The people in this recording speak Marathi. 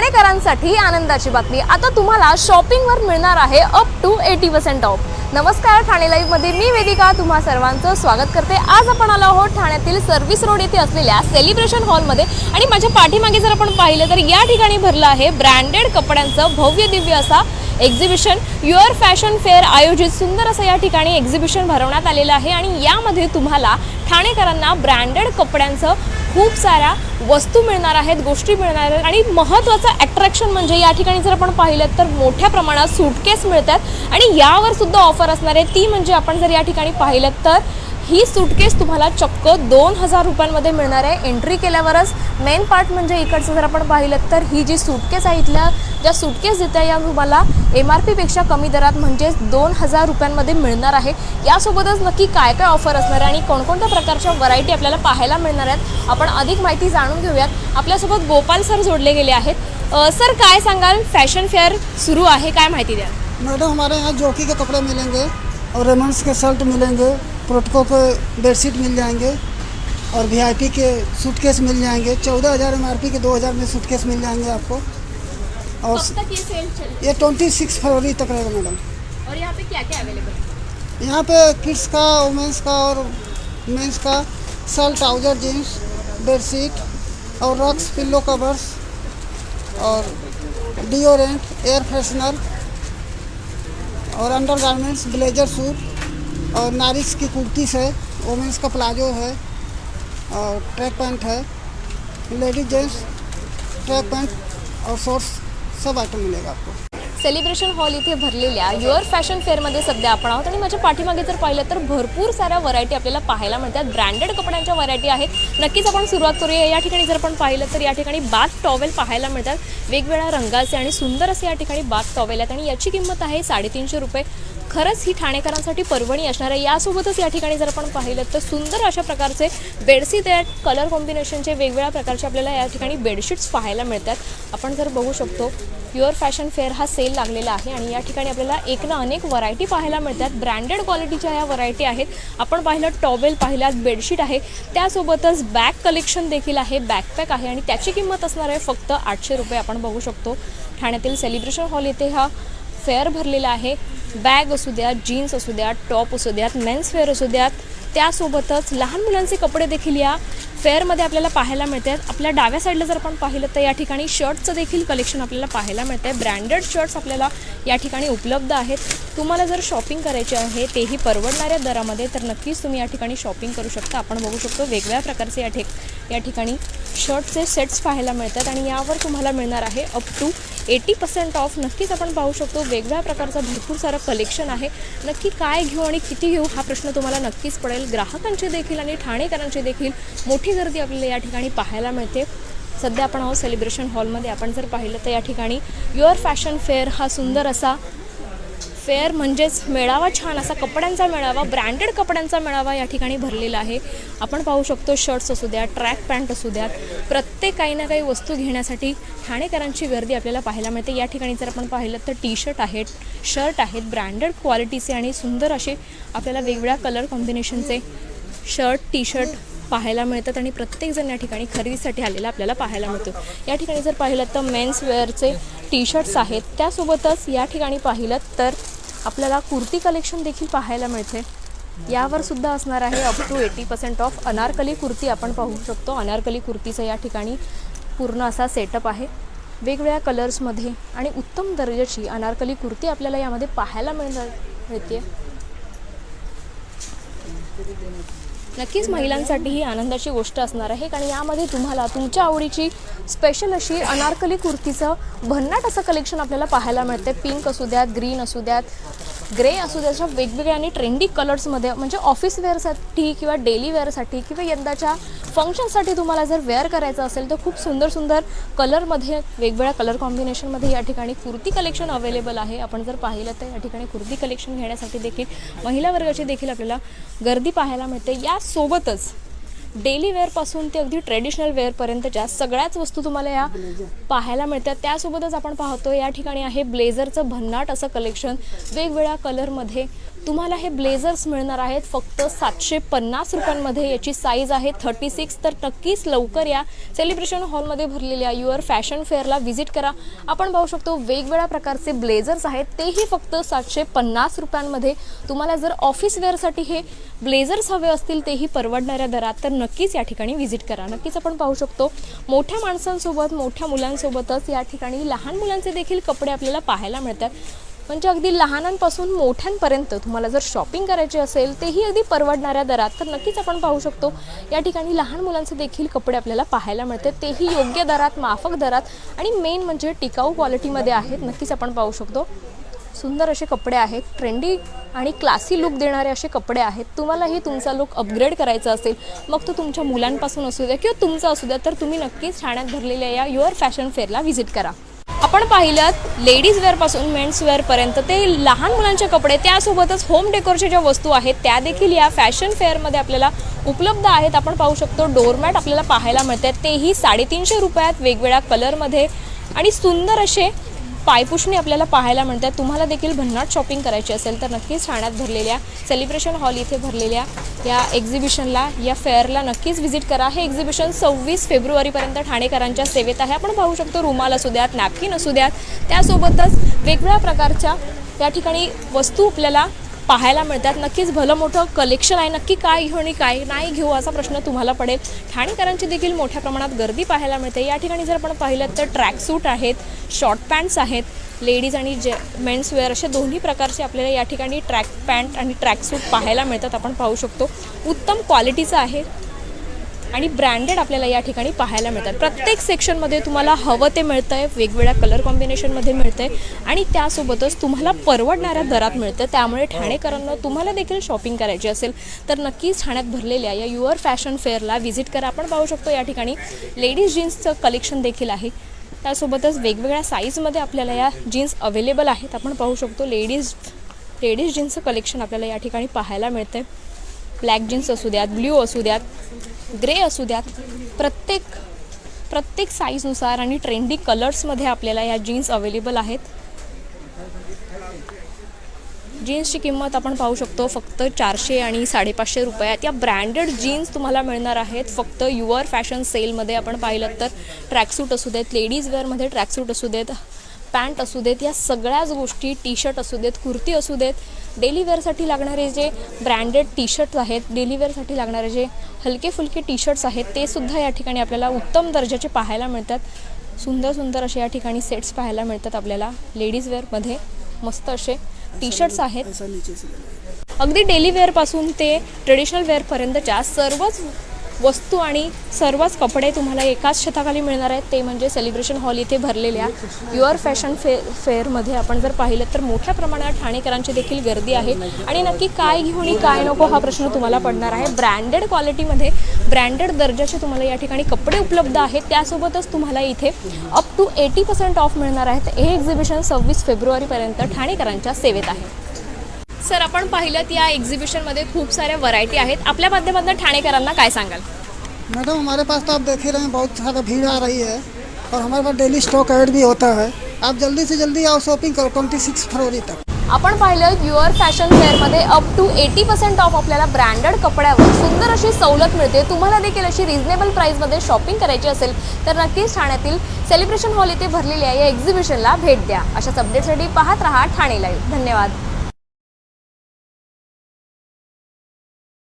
ठाणेकरांसाठी आनंदाची बातमी. आता तुम्हाला शॉपिंगवर मिळणार आहे up to eighty percent off नमस्कार ठाणे लाईव्हमध्ये मी वेदिका. तुम्हा सर्वांचं स्वागत करते. आज आपण आलो आहोत ठाण्यातील सर्व्हिस रोड येथे असलेल्या सेलिब्रेशन हॉलमध्ये आणि माझ्या पाठीमागे जर आपण पाहिलं तर या ठिकाणी भरलं आहे ब्रँडेड कपड्यांचं भव्य दिव्य असा एक्झिबिशन युअर फॅशन फेअर आयोजित सुंदर असं या ठिकाणी एक्झिबिशन भरवण्यात आलेलं आहे. आणि यामध्ये तुम्हाला ठाणेकरांना ब्रँडेड कपड्यांचं खूप साऱ्या वस्तू मिळणार आहेत गोष्टी मिळणार आहेत आणि महत्त्वाचं अट्रॅक्शन म्हणजे या ठिकाणी जर आपण पाहिलं तर मोठ्या प्रमाणात सूटकेस मिळतात आणि यावर सुद्धा ऑफर असणार आहे. ती म्हणजे आपण जर या ठिकाणी पाहिलं तर ही सूटकेस तुम्हाला चक्क दोन हजार रुपयांमध्ये मिळणार आहे. एंट्री केल्यावरच मेन पार्ट म्हणजे इकडचं जर आपण पाहिलं तर ही जी सूटकेस आहे इथल्या ज्या सूटकेस देत्या या तुम्हाला एम आर पीपेक्षा कमी दरात म्हणजेच दोन हजार रुपयांमध्ये मिळणार आहे. यासोबतच नक्की काय काय ऑफर असणार आहे आणि कोणकोणत्या प्रकारच्या व्हरायटी आपल्याला पाहायला मिळणार आहेत आपण अधिक माहिती जाणून घेऊयात. आपल्यासोबत गोपाल सर जोडले गेले आहेत. सर काय सांगाल? फॅशन फेअर सुरू आहे काय माहिती द्या मॅडम हमारे यहाँ जोकी के कपड़े मिलेंगे और रेमंड्स के शर्ट मिलेंगे। प्रोटको के बेडशीट मिल जाएँगे और वीआईपी के सूटकेस मिल जाएँगे। चौदह हज़ार एमआरपी के दो हज़ार में सूटकेस मिल जाएँगे आपको। और तक ये सेल चल ये ट्वेंटी सिक्स फरवरी तक रहेगा मैडम। और यहाँ पे क्या क्या अवेलेबल यहाँ पे किड्स का वुमेंस का और मेंस का शर्ट ट्राउज़र जीन्स बेडशीट और रक्स पिल्लो कवर्स और डिओरेंट एयर फ्रेशनर और अंडर ब्लेजर सूट और नारिस की कुर्तीस है वोमेंस का प्लाजो है और ट्रैक पैंट है। लेडीज जेंट्स ट्रैक पैंट और शॉर्ट्स सब आइटम मिलेगा आपको। सेलिब्रेशन हॉल इथे भरलेल्या युअर फॅशन फेअरमध्ये सध्या आपण आहोत आणि माझ्या पाठीमागे जर पाहिलं तर भरपूर साऱ्या व्हरायटी आपल्याला पाहायला मिळतात. ब्रँडेड कपड्यांच्या व्हरायटी आहेत. नक्कीच आपण सुरुवात करूया. या ठिकाणी जर आपण पाहिलं तर या ठिकाणी बाथ टॉवेल पाहायला मिळतात. वेगवेगळ्या रंगाचे आणि सुंदर असे या ठिकाणी बाथ टॉवेल आहेत आणि याची किंमत आहे साडेतीनशे रुपये. खरंच ही ठाणेकरांसाठी पर्वणी असणार आहे. यासोबतच या ठिकाणी जर आपण पाहिलं तर सुंदर अशा प्रकारचे बेडशीट आहेत कलर कॉम्बिनेशनचे वेगवेगळ्या प्रकारचे आपल्याला या ठिकाणी बेडशीट्स पाहायला मिळतात. आपण जर बघू शकतो प्युअर फॅशन फेअर हा सेल लागलेला आहे आणि या ठिकाणी आपल्याला एक ना अनेक व्हरायटी पाहायला मिळतात. ब्रँडेड क्वालिटीच्या या व्हरायटी आहेत. आपण पाहिलं टॉवेल पाहिल्यात बेडशीट आहे. त्यासोबतच बॅग कलेक्शन देखील आहे. बॅकपॅक आहे आणि त्याची किंमत असणार आहे फक्त आठशे रुपये. आपण बघू शकतो ठाण्यातील सेलिब्रेशन हॉल येथे हा फेअर भरलेला आहे. बॅग असू द्या जीन्स असू द्यात टॉप असू द्यात मेन्स फेअर असू द्यात त्यासोबतच लहान मुलांचे कपडे देखील या फेअरमध्ये आपल्याला पाहायला मिळतात. आपल्या डाव्या साईडला जर आपण पाहिलं तर या ठिकाणी शर्टचं देखील कलेक्शन आपल्याला पाहायला मिळतं आहे ब्रँडेड शर्ट्स आपल्याला या ठिकाणी उपलब्ध आहेत. तुम्हाला जर शॉपिंग करायचे आहे तेही परवडणाऱ्या दरामध्ये तर नक्कीच तुम्ही या ठिकाणी शॉपिंग करू शकता. आपण बघू शकतो वेगवेगळ्या प्रकारचे या ठिक या ठिकाणी शर्टचे सेट्स पाहायला मिळतात आणि यावर तुम्हाला मिळणार आहे up to eighty percent off नक्कीच आपण पाहू शकतो वेगवेगळ्या प्रकारचं भरपूर सारं कलेक्शन आहे. नक्की काय घेऊ आणि किती घेऊ हा प्रश्न तुम्हाला नक्कीच पडेल. ग्राहकांची देखील आणि ठाणेकरांची देखील मोठी गर्दी आपल्याला या ठिकाणी पाहायला मिळते. सध्या आपण आहोत सेलिब्रेशन हॉलमध्ये आपण जर पाहिलं तर या ठिकाणी युअर फॅशन फेअर हा सुंदर असा फेअर म्हणजेच मेळावा छान असा कपड्यांचा मेळावा ब्रँडेड कपड्यांचा मेळावा या ठिकाणी भरलेला आहे. आपण पाहू शकतो शर्ट्स असू द्या ट्रॅक पॅन्ट असू द्यात प्रत्येक काही ना काही वस्तू घेण्यासाठी ठाणेकरांची गर्दी आपल्याला पाहायला मिळते. या ठिकाणी जर आपण पाहिलं तर टी शर्ट आहेत शर्ट आहेत ब्रँडेड क्वालिटीचे आणि सुंदर असे आपल्याला वेगवेगळ्या कलर कॉम्बिनेशनचे शर्ट टी शर्ट पाहायला मिळतात आणि प्रत्येकजण या ठिकाणी खरेदीसाठी आलेला आपल्याला पाहायला मिळतो. या ठिकाणी जर पाहिलं तर मेन्स वेअरचे टी शर्ट्स आहेत. त्यासोबतच या ठिकाणी पाहिलं तर आपल्याला कुर्ती कलेक्शन देखील पाहायला मिळते. यावर सुद्धा असणार आहे up to eighty percent off Anarkali kurti आपण पाहू शकतो. अनारकली कुर्तीचा या ठिकाणी पूर्ण असा सेटअप आहे. वेगवेगळ्या कलर्समध्ये आणि उत्तम दर्जाची अनारकली कुर्ती आपल्याला यामध्ये पाहायला मिळणार मिळते नक्कीच महिलांसाठी ही आनंदाची गोष्ट असणार आहे. कारण यामध्ये तुम्हाला तुमच्या आवडीची स्पेशल अशी अनारकली कुर्तीचं भन्नाट असं कलेक्शन आपल्याला पाहायला मिळते पिंक असू द्यात ग्रीन असू द्यात. ग्रे असू द्यात अशा वेगवेगळ्या आणि ट्रेंडी कलर्समध्ये म्हणजे ऑफिस वेअरसाठी किंवा डेली वेअरसाठी किंवा यंदाच्या फंक्शनसाठी तुम्हाला जर वेअर करायचं असेल तर खूप सुंदर सुंदर कलरमध्ये वेगवेगळ्या कलर कॉम्बिनेशनमध्ये या ठिकाणी कुर्ती कलेक्शन अवेलेबल आहे. आपण जर पाहिलं तर या ठिकाणी कुर्ती कलेक्शन घेण्यासाठी देखील महिला वर्गाची देखील आपल्याला गर्दी पाहायला मिळते. यासोबतच डेली वेअरपासून ते अगदी ट्रेडिशनल वेअरपर्यंतच्या सगळ्याच वस्तू तुम्हाला या पाहायला मिळतात त्यासोबतच आपण पाहतो या ठिकाणी आहे ब्लेझरचं भन्नाट असं कलेक्शन वेगवेगळ्या कलरमध्ये तुम्हाला हे ब्लेझर्स मिळणार आहेत. फक्त सातशे पन्नास रुपयांमध्ये याची साईज आहे. थर्टी सिक्स तर नक्कीच लवकर या. सेलिब्रेशन हॉलमध्ये भरलेल्या युअर फॅशन फेअरला व्हिजिट करा. आपण पाहू शकतो वेगवेगळ्या प्रकारचे ब्लेझर्स आहेत. तेही फक्त सातशे पन्नास रुपयांमध्ये. तुम्हाला जर ऑफिस वेअरसाठी हे ब्लेझर्स हवे असतील तेही परवडणाऱ्या दरात तर नक्कीच या ठिकाणी व्हिजिट करा. नक्कीच आपण पाहू शकतो मोठ्या माणसांसोबत मोठ्या मुलांसोबतच या ठिकाणी लहान मुलांचे देखील कपडे आपल्याला पाहायला मिळतात. म्हणजे अगदी लहानांपासून मोठ्यांपर्यंत तुम्हाला जर शॉपिंग करायची असेल तेही अगदी परवडणाऱ्या दरात तर नक्कीच आपण पाहू शकतो. या ठिकाणी लहान मुलांचे देखील कपडे आपल्याला पाहायला मिळते तेही योग्य दरात माफक दरात आणि मेन म्हणजे टिकाऊ क्वालिटीमध्ये आहेत नक्कीच आपण पाहू शकतो. सुंदर असे कपडे आहेत ट्रेंडी आणि क्लासी लुक देणारे असे कपडे आहेत. तुम्हालाही तुमचा लुक अपग्रेड करायचा असेल मग तो तुमच्या मुलांपासून असू द्या किंवा तुमचा असू द्या तर तुम्ही नक्कीच ठाण्यात भरलेल्या या युअर फॅशन फेअरला व्हिजिट करा. आपण पाहिलं लेडीज वेअरपासून मेन्स वेअरपर्यंत ते लहान मुलांचे कपडे त्यासोबतच होम डेकोरच्या ज्या वस्तू आहेत त्या देखील या फॅशन फेअरमध्ये आपल्याला उपलब्ध आहेत. आपण पाहू शकतो डोरमॅट आपल्याला पाहायला मिळतात तेही साडेतीनशे रुपयात वेगवेगळ्या कलरमध्ये आणि सुंदर असे पायपुषणी आपल्याला पाहायला मिळतात. तुम्हाला देखील भन्नाट शॉपिंग करायची असेल तर नक्कीच ठाण्यात भरलेल्या सेलिब्रेशन हॉल इथे भरलेल्या या एक्झिबिशनला या फेअरला नक्कीच व्हिजिट करा. हे एक्झिबिशन सव्वीस फेब्रुवारीपर्यंत ठाणेकरांच्या सेवेत आहे. आपण पाहू शकतो रुमाल असू द्यात नॅपकिन असू द्यात. त्यासोबतच वेगवेगळ्या प्रकारच्या या ठिकाणी वस्तू आपल्याला पाहायला मिळतात. नक्कीच भलं मोठं कलेक्शन आहे. नक्की काय घेऊ आणि काय नाही घेऊ असा प्रश्न तुम्हाला पडेल. ठाणेकरांची देखील मोठ्या प्रमाणात गर्दी पाहायला मिळते. या ठिकाणी जर आपण पाहिलं तर ट्रॅकसूट आहेत शॉर्ट पॅन्ट्स आहेत लेडीज आणि जे मेन्स वेअर असे दोन्ही प्रकारचे आपल्याला या ठिकाणी ट्रॅक पॅन्ट आणि ट्रॅक सूट पाहायला मिळतात. आपण पाहू शकतो. उत्तम क्वालिटीचं आहे. आणि ब्रँडेड आपल्याला या ठिकाणी पाहायला मिळतात. प्रत्येक सेक्शनमध्ये तुम्हाला हवं ते मिळतं आहे वेगवेगळ्या कलर कॉम्बिनेशनमध्ये मिळतं आहे आणि त्यासोबतच तुम्हाला परवडणाऱ्या दरात मिळतं. त्यामुळे ठाणेकरांना तुम्हाला देखील शॉपिंग करायची असेल तर नक्कीच ठाण्यात भरलेल्या या युअर फॅशन फेअरला व्हिजिट करा. आपण पाहू शकतो या ठिकाणी लेडीज जीन्सचं कलेक्शन देखील आहे. त्यासोबतच वेगवेगळ्या साईजमध्ये आपल्याला या जीन्स अवेलेबल आहेत. आपण पाहू शकतो लेडीज लेडीज जीन्सचं कलेक्शन आपल्याला या ठिकाणी पाहायला मिळतं आहे ब्लॅक जीन्स असू द्यात ब्ल्यू असू द्यात ग्रे असू द्यात प्रत्येक प्रत्येक साईजनुसार आणि ट्रेंडी कलर्समध्ये आपल्याला या जीन्स अवेलेबल आहेत. जीन्सची किंमत आपण पाहू शकतो फक्त चारशे आणि साडेपाचशे रुपयात. या ब्रँडेड जीन्स तुम्हाला मिळणार आहेत. फक्त युअर फॅशन सेलमध्ये आपण पाहिलं तर ट्रॅकसूट असू देत लेडीज वेअरमध्ये ट्रॅकसूट असू देत पॅन्ट असू देत या सगळ्याच गोष्टी टी शर्ट असू देत कुर्ती असू देत डेली वेअरसाठी लागणारे जे ब्रँडेड टी शर्ट्स आहेत डेली वेअरसाठी लागणारे जे हलके फुलके टी शर्ट्स आहेत ते सुद्धा या ठिकाणी आपल्याला उत्तम दर्जाचे पाहायला मिळतात. सुंदर सुंदर असे या ठिकाणी सेट्स पाहायला मिळतात आपल्याला लेडीज वेअरमध्ये मस्त असे टी शर्ट्स आहेत. अगदी डेली वेअरपासून ते ट्रेडिशनल वेअरपर्यंतच्या सर्वच वस्तू आणि सर्वच कपडे तुम्हाला एकाच छताखाली मिळणार आहेत. ते म्हणजे सेलिब्रेशन हॉल इथे भरलेल्या युअर फॅशन फे फेअरमध्ये आपण जर पाहिलं तर मोठ्या प्रमाणात ठाणेकरांची देखील गर्दी आहे. आणि नक्की काय घेऊन आणि काय नको हा प्रश्न तुम्हाला पडणार आहे. ब्रँडेड क्वालिटीमध्ये ब्रँडेड दर्जाचे तुम्हाला या ठिकाणी कपडे उपलब्ध आहेत. त्यासोबतच तुम्हाला इथे up to eighty percent off मिळणार आहेत. हे एक्झिबिशन सव्वीस फेब्रुवारीपर्यंत ठाणेकरांच्या सेवेत आहे. सर आपण पाहिलं या एक्झिबिशनमध्ये खूप साऱ्या व्हरायटी आहेत. आपल्या माध्यमातून ठाणेकरांना काय सांगाल? मैडम हमारे पास तो आप देख ही रहे हैं बहुत ज़्यादा भीड़ आ रही है और हमारे पास डेली स्टॉक ऐड भी होता है। आप जल्दी से जल्दी आओ शॉपिंग करो ट्वेंटी सिक्स फरवरी तक। आपण पाहिलं your fashion फेअरमध्ये up to eighty percent off आपल्याला ब्रँडेड कपड्यावर सुंदर अशी सवलत मिळते. तुम्हाला देखील अशी रिझनेबल प्राईसमध्ये शॉपिंग करायची असेल तर नक्कीच ठाण्यातील सेलिब्रेशन हॉल इथे भरलेल्या या एक्झिबिशनला भेट द्या. अशाच अपडेटसाठी पाहत रहा ठाणे लाईव्ह धन्यवाद.